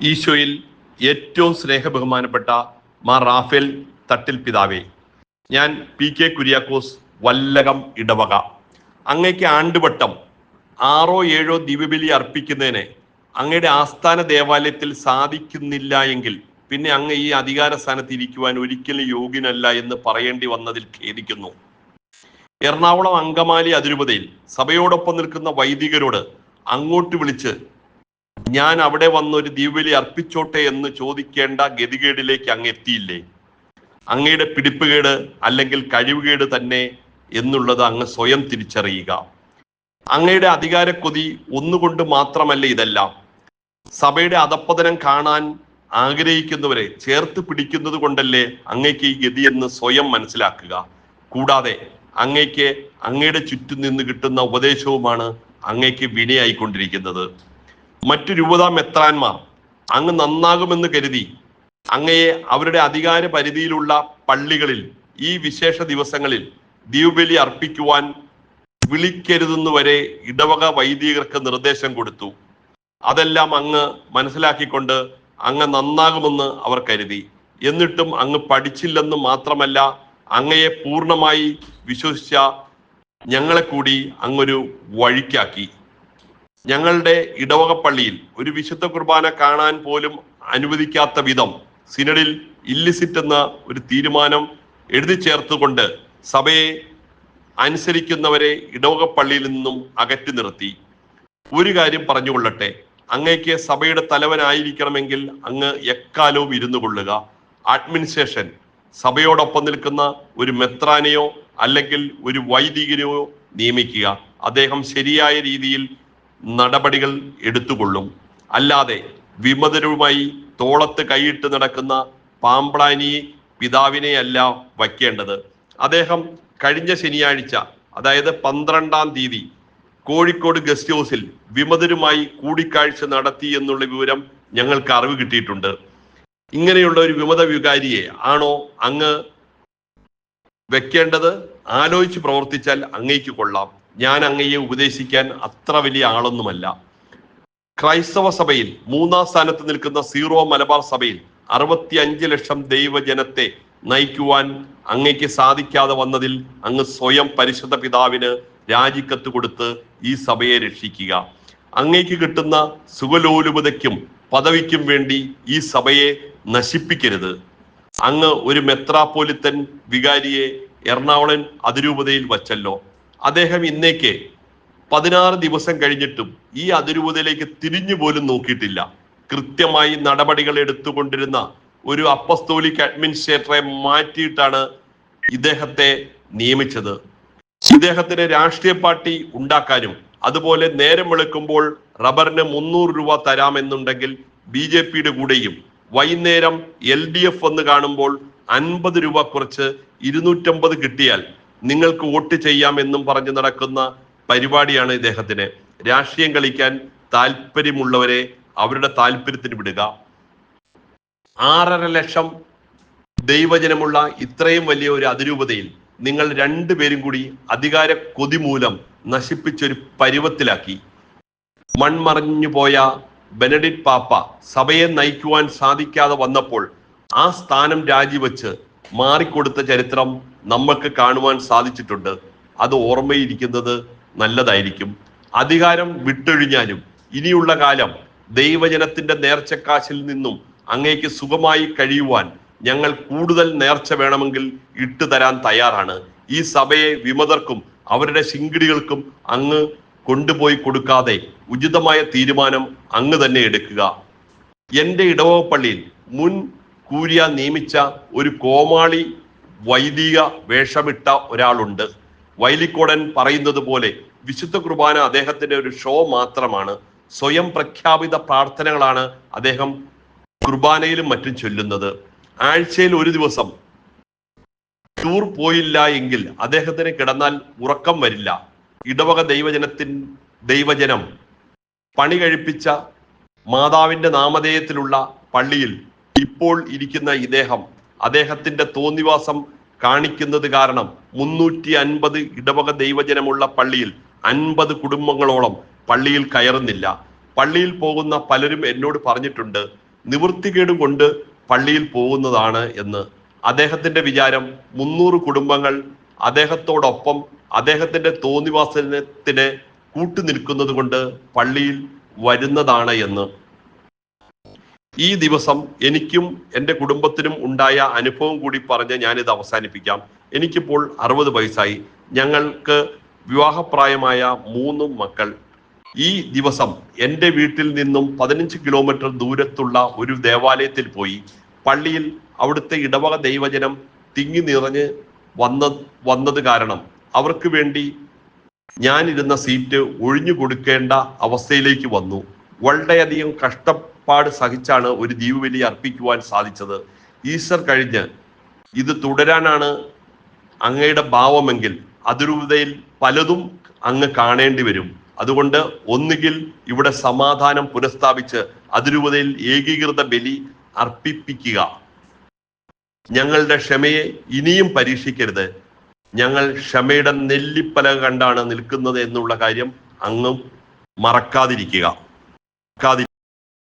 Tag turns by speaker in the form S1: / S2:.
S1: ഈശോയിൽ ഏറ്റവും സ്നേഹബഹുമാനപ്പെട്ട മാ റാഫേൽ തട്ടിൽ പിതാവേ ഞാൻ പി കെ കുര്യാക്കോസ് വല്ലകം ഇടവക. അങ്ങയ്ക്ക് ആണ്ടുവട്ടം ആറോ ഏഴോ ദിവ്യബലി അർപ്പിക്കുന്നതിന് അങ്ങയുടെ ആസ്ഥാന ദേവാലയത്തിൽ സാധിക്കുന്നില്ല എങ്കിൽ പിന്നെ അങ്ങ് ഈ അധികാര സ്ഥാനത്ത് ഇരിക്കുവാൻ ഒരിക്കലും യോഗ്യനല്ല എന്ന് പറയേണ്ടി വന്നതിൽ ഖേദിക്കുന്നു. എറണാകുളം അങ്കമാലി അതിരൂപതയിൽ സഭയോടൊപ്പം നിൽക്കുന്ന വൈദികരോട് അങ്ങോട്ട് വിളിച്ച് ഞാൻ അവിടെ വന്ന് ഒരു ദിവ്യബലി അർപ്പിച്ചോട്ടെ എന്ന് ചോദിക്കേണ്ട ഗതികേടിലേക്ക് അങ്ങ് എത്തിയില്ലേ? അങ്ങയുടെ പിടിപ്പുകേട് അല്ലെങ്കിൽ കഴിവുകേട് തന്നെ എന്നുള്ളത് അങ്ങ് സ്വയം തിരിച്ചറിയുക. അങ്ങയുടെ അധികാരക്കൊതി ഒന്നുകൊണ്ട് മാത്രമല്ല ഇതെല്ലാം. സഭയുടെ അധപ്പതനം കാണാൻ ആഗ്രഹിക്കുന്നവരെ ചേർത്ത് പിടിക്കുന്നത് കൊണ്ടല്ലേ അങ്ങയ്ക്ക് ഈ ഗതി എന്ന് സ്വയം മനസ്സിലാക്കുക. കൂടാതെ അങ്ങയ്ക്ക് അങ്ങയുടെ ചുറ്റും നിന്ന് കിട്ടുന്ന ഉപദേശവുമാണ് അങ്ങയ്ക്ക് വിനയായിക്കൊണ്ടിരിക്കുന്നത്. മറ്റു രൂപതാ മെത്രാന്മാർ അങ്ങ് നന്നാകുമെന്ന് കരുതി അങ്ങയെ അവരുടെ അധികാര പരിധിയിലുള്ള പള്ളികളിൽ ഈ വിശേഷ ദിവസങ്ങളിൽ ദീപബലി അർപ്പിക്കുവാൻ വിളിക്കരുതെന്ന് വരെ ഇടവക വൈദികർക്ക് നിർദ്ദേശം കൊടുത്തു. അതെല്ലാം അങ്ങ് മനസ്സിലാക്കിക്കൊണ്ട് അങ്ങ് നന്നാകുമെന്ന് അവർ കരുതി. എന്നിട്ടും അങ്ങ് പഠിച്ചില്ലെന്ന് മാത്രമല്ല അങ്ങയെ പൂർണമായി വിശ്വസിച്ച ഞങ്ങളെ കൂടി അങ്ങൊരു വഴിക്കാക്കി. ഞങ്ങളുടെ ഇടവക പള്ളിയിൽ ഒരു വിശുദ്ധ കുർബാന കാണാൻ പോലും അനുവദിക്കാത്ത വിധം സിനഡിൽ ഇല്ലിസിറ്റ് എന്ന ഒരു തീരുമാനം എഴുതി ചേർത്തുകൊണ്ട് സഭയെ അനുസരിക്കുന്നവരെ ഇടവക പള്ളിയിൽ നിന്നും അകറ്റി നിർത്തി. ഒരു കാര്യം പറഞ്ഞുകൊള്ളട്ടെ അങ്ങയ്ക്ക് സഭയുടെ തലവനായിരിക്കണമെങ്കിൽ അങ്ങ് എക്കാലവും ഇരുന്നു കൊള്ളുക. അഡ്മിനിസ്ട്രേഷൻ സഭയോടൊപ്പം നിൽക്കുന്ന ഒരു മെത്രാനെയോ അല്ലെങ്കിൽ ഒരു വൈദികനെയോ നിയമിക്കുക. അദ്ദേഹം ശരിയായ രീതിയിൽ നടപടികൾ എടുത്തുകൊള്ളും. അല്ലാതെ വിമതരുമായി തോളത്ത് കൈയിട്ട് നടക്കുന്ന പാമ്പ്ളാനി പിതാവിനെയല്ല വയ്ക്കേണ്ടത്. അദ്ദേഹം കഴിഞ്ഞ ശനിയാഴ്ച അതായത് പന്ത്രണ്ടാം തീയതി കോഴിക്കോട് ഗസ്റ്റ് ഹൗസിൽ വിമതരുമായി കൂടിക്കാഴ്ച നടത്തി എന്നുള്ള വിവരം ഞങ്ങൾക്ക് അറിവ് കിട്ടിയിട്ടുണ്ട്. ഇങ്ങനെയുള്ള ഒരു വിമത വികാരിയെ ആണോ അങ്ങ് വെക്കേണ്ടത് ആലോചിച്ച് പ്രവർത്തിച്ചാൽ അങ്ങേക്ക് കൊള്ളാം. ഞാൻ അങ്ങയെ ഉപദേശിക്കാൻ അത്ര വലിയ ആളൊന്നുമല്ല. ക്രൈസ്തവ സഭയിൽ മൂന്നാം സ്ഥാനത്ത് നിൽക്കുന്ന സീറോ മലബാർ സഭയിൽ അറുപത്തി അഞ്ച് ലക്ഷം ദൈവജനത്തെ നയിക്കുവാൻ അങ്ങയ്ക്ക് സാധിക്കാതെ വന്നതിൽ അങ്ങ് സ്വയം പരിശുദ്ധ പിതാവിന് രാജിക്കത്ത് കൊടുത്ത് ഈ സഭയെ രക്ഷിക്കുക. അങ്ങയ്ക്ക് കിട്ടുന്ന സുഖലോലുപതയ്ക്കും പദവിക്കും വേണ്ടി ഈ സഭയെ നശിപ്പിക്കരുത്. അങ്ങ് ഒരു മെത്രാപ്പോലിത്തൻ വികാരിയെ എറണാകുളം അതിരൂപതയിൽ വച്ചല്ലോ. അദ്ദേഹം ഇന്നേക്ക് പതിനാറ് ദിവസം കഴിഞ്ഞിട്ടും ഈ അതിരൂപതയിലേക്ക് തിരിഞ്ഞു പോലും നോക്കിയിട്ടില്ല. കൃത്യമായി നടപടികൾ എടുത്തുകൊണ്ടിരുന്ന ഒരു അപ്പസ്തോലിക് അഡ്മിനിസ്ട്രേറ്ററെ മാറ്റിയിട്ടാണ് ഇദ്ദേഹത്തെ നിയമിച്ചത്. ഇദ്ദേഹത്തിന് രാഷ്ട്രീയ പാർട്ടി ഉണ്ടാക്കാനും അതുപോലെ നേരം വെളുക്കുമ്പോൾ റബ്ബറിന് മുന്നൂറ് രൂപ തരാമെന്നുണ്ടെങ്കിൽ ബി ജെ പിയുടെ കൂടെയും വൈകുന്നേരം എൽ ഡി എഫ് എന്ന് കാണുമ്പോൾ അൻപത് രൂപ കുറച്ച് ഇരുന്നൂറ്റമ്പത് കിട്ടിയാൽ നിങ്ങൾക്ക് വോട്ട് ചെയ്യാം എന്നും പറഞ്ഞു നടക്കുന്ന പരിപാടിയാണ് ഇദ്ദേഹത്തിന്. രാഷ്ട്രീയം കളിക്കാൻ താല്പര്യമുള്ളവരെ അവരുടെ താല്പര്യത്തിന് വിടുക. ആറര ലക്ഷം ദൈവജനമുള്ള ഇത്രയും വലിയ ഒരു അതിരൂപതയിൽ നിങ്ങൾ രണ്ടുപേരും കൂടി അധികാര കൊതി മൂലം നശിപ്പിച്ചൊരു പരുവത്തിലാക്കി. മൺമറഞ്ഞു പോയ ബെനഡിറ്റ് പാപ്പ സഭയെ നയിക്കുവാൻ സാധിക്കാതെ വന്നപ്പോൾ ആ സ്ഥാനം രാജിവെച്ച് മാറിക്കൊടുത്ത ചരിത്രം നമ്മൾക്ക് കാണുവാൻ സാധിച്ചിട്ടുണ്ട്. അത് ഓർമ്മയിരിക്കുന്നത് നല്ലതായിരിക്കും. അധികാരം വിട്ടൊഴിഞ്ഞാലും ഇനിയുള്ള കാലം ദൈവജനത്തിന്റെ നേർച്ചക്കാശിൽ നിന്നും അങ്ങേക്ക് സുഖമായി കഴിയുവാൻ ഞങ്ങൾ കൂടുതൽ നേർച്ച വേണമെങ്കിൽ ഇട്ടു തരാൻ തയ്യാറാണ്. ഈ സഭയെ വിമതർക്കും അവരുടെ ശിങ്കിടികൾക്കും അങ്ങ് കൊണ്ടുപോയി കൊടുക്കാതെ ഉചിതമായ തീരുമാനം അങ്ങ് തന്നെ എടുക്കുക. എന്റെ ഇടവക പള്ളിയിൽ മുൻ കൂരിയ നിയമിച്ച ഒരു കോമാളി വൈദിക വേഷമിട്ട ഒരാളുണ്ട്. വൈലിക്കോടൻ പറയുന്നത് പോലെ വിശുദ്ധ കുർബാന അദ്ദേഹത്തിന്റെ ഒരു ഷോ മാത്രമാണ്. സ്വയം പ്രഖ്യാപിത പ്രാർത്ഥനകളാണ് അദ്ദേഹം കുർബാനയിലും മറ്റും ചൊല്ലുന്നത്. ആഴ്ചയിൽ ഒരു ദിവസം ടൂർ പോയില്ല എങ്കിൽ അദ്ദേഹത്തിന് കിടന്നാൽ ഉറക്കം വരില്ല. ഇടവക ദൈവജനത്തിൻ ദൈവജനം പണി കഴിപ്പിച്ച മാതാവിന്റെ നാമധേയത്തിലുള്ള പള്ളിയിൽ ഇപ്പോൾ ഇരിക്കുന്ന ഇദ്ദേഹം അദ്ദേഹത്തിന്റെ തോന്നിവാസം കാണിക്കുന്നത് കാരണം മുന്നൂറ്റി അൻപത് ഇടവക ദൈവജനമുള്ള പള്ളിയിൽ അൻപത് കുടുംബങ്ങളോളം പള്ളിയിൽ കയറുന്നില്ല. പള്ളിയിൽ പോകുന്ന പലരും എന്നോട് പറഞ്ഞിട്ടുണ്ട് നിവൃത്തികേട് കൊണ്ട് പള്ളിയിൽ പോകുന്നതാണ് എന്ന്. അദ്ദേഹത്തിന്റെ വിചാരം മുന്നൂറ് കുടുംബങ്ങൾ അദ്ദേഹത്തോടൊപ്പം അദ്ദേഹത്തിന്റെ തോന്നിവാസനത്തിന് കൂട്ടുനിൽക്കുന്നത് കൊണ്ട് പള്ളിയിൽ വരുന്നതാണ് എന്ന്. ഈ ദിവസം എനിക്കും എന്റെ കുടുംബത്തിനും ഉണ്ടായ അനുഭവം കൂടി പറഞ്ഞ് ഞാനിത് അവസാനിപ്പിക്കാം. എനിക്കിപ്പോൾ അറുപത് വയസ്സായി. ഞങ്ങൾക്ക് വിവാഹപ്രായമായ മൂന്ന് മക്കൾ. ഈ ദിവസം എന്റെ വീട്ടിൽ നിന്നും പതിനഞ്ച് കിലോമീറ്റർ ദൂരത്തുള്ള ഒരു ദേവാലയത്തിൽ പോയി. പള്ളിയിൽ അവിടുത്തെ ഇടവക ദൈവജനം തിങ്ങി നിറഞ്ഞ് വന്ന വന്നത് കാരണം അവർക്ക് വേണ്ടി ഞാനിരുന്ന സീറ്റ് ഒഴിഞ്ഞു കൊടുക്കേണ്ട അവസ്ഥയിലേക്ക് വന്നു. വളരെയധികം കഷ്ടപ്പാട് സഹിച്ചാണ് ഒരു ദീപബലി അർപ്പിക്കുവാൻ സാധിച്ചത്. ഈസ്റ്റർ കഴിഞ്ഞ് ഇത് തുടരാനാണ് അങ്ങയുടെ ഭാവമെങ്കിൽ അതിരൂപതയിൽ പലതും അങ്ങ് കാണേണ്ടി വരും. അതുകൊണ്ട് ഒന്നുകിൽ ഇവിടെ സമാധാനം പുനഃസ്ഥാപിച്ച് അതിരൂപതയിൽ ഏകീകൃത ബലി അർപ്പിപ്പിക്കുക. ഞങ്ങളുടെ ക്ഷമയെ ഇനിയും പരീക്ഷിക്കരുത്. ഞങ്ങൾ ക്ഷമയുടെ നെല്ലിപ്പല കണ്ടാണ് നിൽക്കുന്നത് എന്നുള്ള കാര്യം അങ്ങും മറക്കാതിരിക്കുക. മറക്കാതി